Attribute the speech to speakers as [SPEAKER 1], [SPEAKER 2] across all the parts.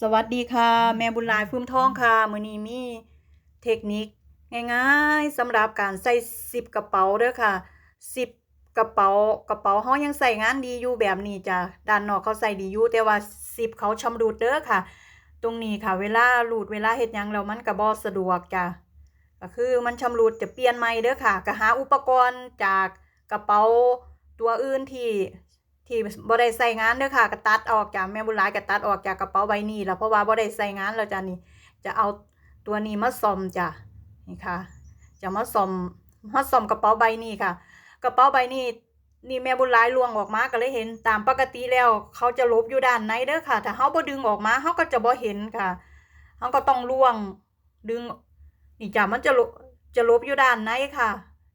[SPEAKER 1] สวัสดีค่ะ แม่บุญลายฟื้มทองค่ะ มือนี้มีเทคนิคง่ายๆสำหรับการใส่ซิปกระเป๋าเด้อค่ะซิปกระเป๋ากระเป๋าเฮายังใส่งานดีอยู่แบบนี้จ้ะด้านนอกเขาใส่ดีอยู่แต่ว่าซิปเขาชำรุดเด้อค่ะ ตรงนี้ค่ะเวลารูดเวลาเฮ็ดยังแล้วมันก็บ่สะดวกจ้ะก็คือมันชำรุดจะเปลี่ยนใหม่เด้อค่ะก็หาอุปกรณ์จากกระเป๋าตัวอื่นที่ ที่บ่ได้ใส่งานเด้อค่ะก็ตัดออกจากแม่บุญหลายก็ตัดออกจากกระเป๋าใบนี้แล้วเพราะว่าบ่ได้ใส่งานแล้วจ้ะนี่จะเอาตัวนี้มาซ่อมจ้ะนี่ค่ะ จะมาซ่อมมาซ่อมกระเป๋าใบนี้ค่ะ กระเป๋าใบนี้นี่แม่บุญหลายลวงออกมาก็เลยเห็นตามปกติแล้ว เขาจะลบอยู่ด้านในเด้อค่ะ ถ้าเฮาบ่ดึงออกมาเฮาก็จะบ่เห็นค่ะเฮาก็ต้องล่วงดึงนี่จ้ะมันจะลบจะลบอยู่ด้านในค่ะ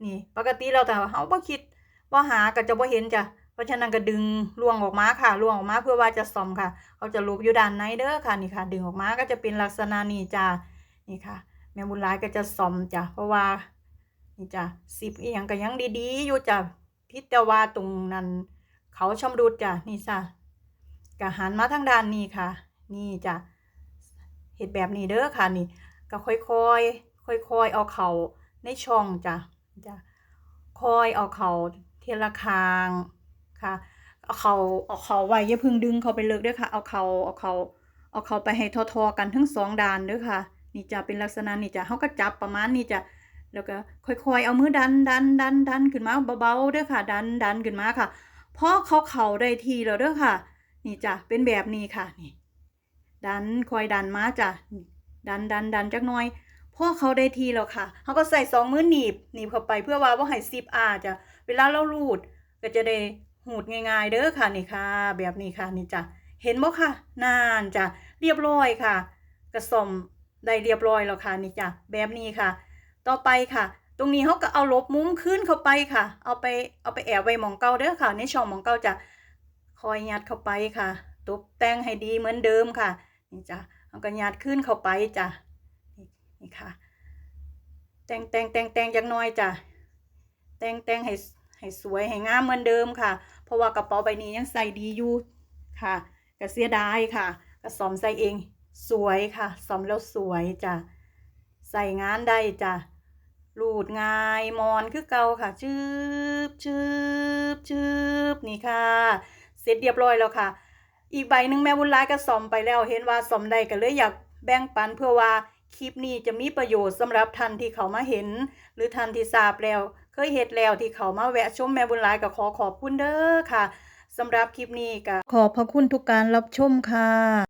[SPEAKER 1] นี่ ปกติแล้วแต่เฮาบ่คิดบ่หาก็จะบ่เห็นจ้ะ เพราะฉะนั้นก็ดึงล่วงออกมาค่ะล่วงออกมาเพื่อว่าจะซ่อมค่ะเขาจะลบอยู่ด้านในเด้อค่ะนี่ค่ะ ดึงออกมาก็จะเป็นลักษณะนี้จ้านี่ค่ะ แม่บุญหลายก็จะซ่อมจ้ะเพราะว่านี่จ้ะสิบอีหยังก็ยังดีๆ อยู่จ้ะพิแต่ว่าตรงนั้นเขาชำรุดจ้ะนี่จ้ะก็หันมาทางด้านนี้ค่ะ นี่จ้ะเฮ็ดแบบนี้เด้อค่ะนี่ก็ค่อยๆค่อยๆเอาเขาในช่องจ้ะจ้ะค่อยเอาเขาเทละคาง ค่ะเอาเขาเอาเขาไว้อย่าพึ่งดึงเขาไปเลิกด้วยค่ะ เอาเขาเอาเขาเอาเขาไปให้ทอๆกันทั้งสองด้านด้อค่ะ นี่จะเป็นลักษณะนี่จะเขาก็จับประมาณนี้จะแล้วก็ค่อยๆ เอามือดันดันดันดันขึ้นมาเบาๆด้อค่ะ ดันดันขึ้นมาค่ะพอเขาเข่าได้ทีแล้วเด้อค่ะ นี่จ้ะเป็นแบบนี้ค่ะนี่ ดันคอยดันมาจ้ะดันดันดันจักหน่อยพอเขาได้ทีแล้วค่ะเขาก็ใส่สองมือหนีบหนีบเข้าไปเพื่อว่าว่าให้ซิปอาจ้ะเวลาเราลูดก็จะได้ หูดง่าย ๆ เด้อค่ะนี่ค่ะ แบบนี้ค่ะนี่จ้ะเห็นบ่ค่ะ นานจ้ะเรียบร้อยค่ะ กระสมได้เรียบร้อยแล้วค่ะนี่จ้ะแบบนี้ค่ะ ต่อไปค่ะ ตรงนี้เขาก็เอาลบมุมขึ้นเข้าไปค่ะ เอาไปเอาไปแอบไว้หมองเก่าเด้อค่ะ ในช่องหมองเก่าจะคอยยัดเข้าไปค่ะตกแต่งให้ดีเหมือนเดิมค่ะนี่จ้ะเอาก็ยัดขึ้นเข้าไปจ้ะนี่ค่ะ แต่งแต่งแต่งแต่งจักน่อยจ้ะแต่งแต่งให้ให้สวยให้งามเหมือนเดิมค่ะ เพราะว่ากระเป๋าใบนี้ยังใส่ดีอยู่ค่ะก็เสียดายค่ะก็ซ่อมใส่เอง สวยค่ะซ่อมแล้วสวยจ้ะใส่งานได้จ้ะรูดง่ายมอนคือเก่าค่ะชืบชืบชืบนี่ค่ะ เสร็จเรียบร้อยแล้วค่ะ อีกใบหนึ่งแม่บุญร้ายก็ซ่อมไปแล้วเห็นว่าซ่อมได้ก็เลยอยากแบ่งปันเพื่อว่า คลิปนี้จะมีประโยชน์สำหรับท่านที่เขามาเห็น หรือท่านที่ทราบแล้ว เคยเห็นแล้วที่เขามาแวะชมแม่บุญหลายก็ขอขอบคุณเด้อค่ะสำหรับคลิปนี้ก็ขอบพระคุณทุกการรับชมค่ะ